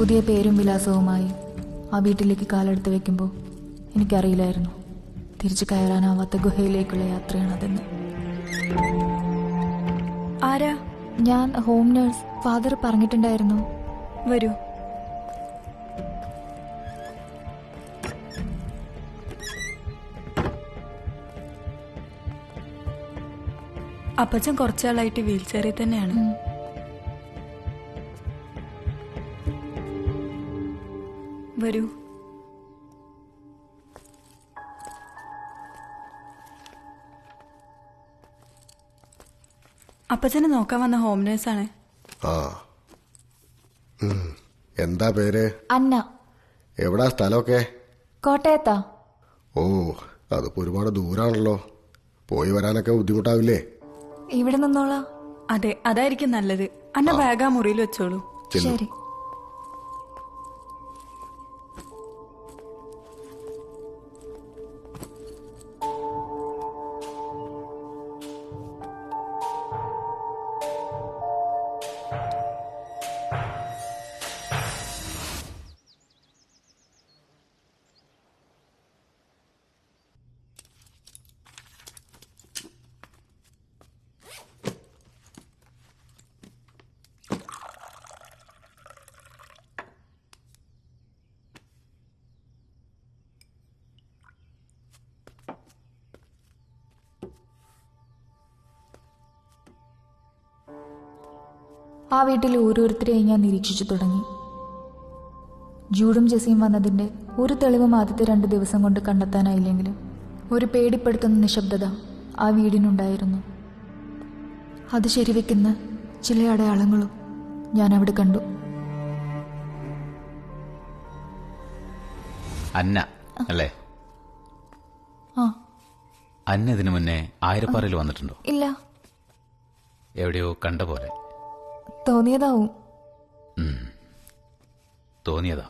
പുതിയ പേരും വിലാസവുമായി ആ വീട്ടിലേക്ക് കാലെടുത്ത് വെക്കുമ്പോൾ എനിക്കറിയില്ലായിരുന്നു. തിരിച്ചു കയറാനാവാത്ത ഗുഹയിലേക്കുള്ള യാത്രയാണതെന്ന് ആരാ? ഞാൻ ഹോം നേഴ്സ്. ഫാദർ പറഞ്ഞിട്ടുണ്ടായിരുന്നു. വരൂ. അപ്പച്ചൻ കുറച്ചാളായിട്ട് വീൽ ചെയറിൽ തന്നെയാണ്. വരൂ. അപ്പച്ചനെ നോക്കാൻ വന്ന ഹോം നേഴ്സാണ്. ആ. ഉം. എന്താ പേര്? അന്ന. എവിടാ സ്ഥലമൊക്കെ? കോട്ടയത്താ. ഓ അതിപ്പോ ഒരുപാട് ദൂരാണല്ലോ. പോയി വരാനൊക്കെ ബുദ്ധിമുട്ടാവില്ലേ? ഇവിടെ നിന്നോളാ. അതെ അതായിരിക്കും നല്ലത്. അന്ന ബാഗ് ആ മുറിയിൽ വെച്ചോളൂ. ശരി. ആ വീട്ടിൽ ഓരോരുത്തരെയും ഞാൻ നിരീക്ഷിച്ചു തുടങ്ങി. ജൂഡും ജെസിയും വന്നതിന്റെ ഒരു തെളിവും ആദ്യത്തെ രണ്ട് ദിവസം കൊണ്ട് കണ്ടെത്താനായില്ലെങ്കിലും ഒരു പേടിപ്പെടുത്തുന്ന നിശബ്ദത ആ വീടിനുണ്ടായിരുന്നു. അത് ശരിവെക്കുന്ന ചില അടയാളങ്ങളും ഞാൻ അവിടെ കണ്ടു. അന്ന അല്ലേ? ആ. അന്ന ഇതിനു മുന്നേ ആയിരപ്പാറയിൽ വന്നിട്ടുണ്ടോ? ഇല്ല. എവിടെയോ കണ്ട പോലെ. തോന്നിയതാവും. തോന്നിയതാ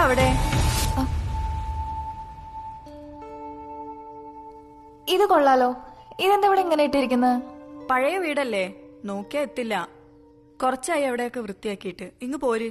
അവിടെ. ഇത് കൊള്ളാലോ. ഇതെന്താ ഇവിടെ ഇങ്ങനെ ഇട്ടിരിക്കുന്നത് പഴയ വീടല്ലേ. നോക്കിയാ എത്തില്ല. കുറച്ചായി അവിടെയൊക്കെ വൃത്തിയാക്കിയിട്ട്. ഇങ്ങ് പോര്.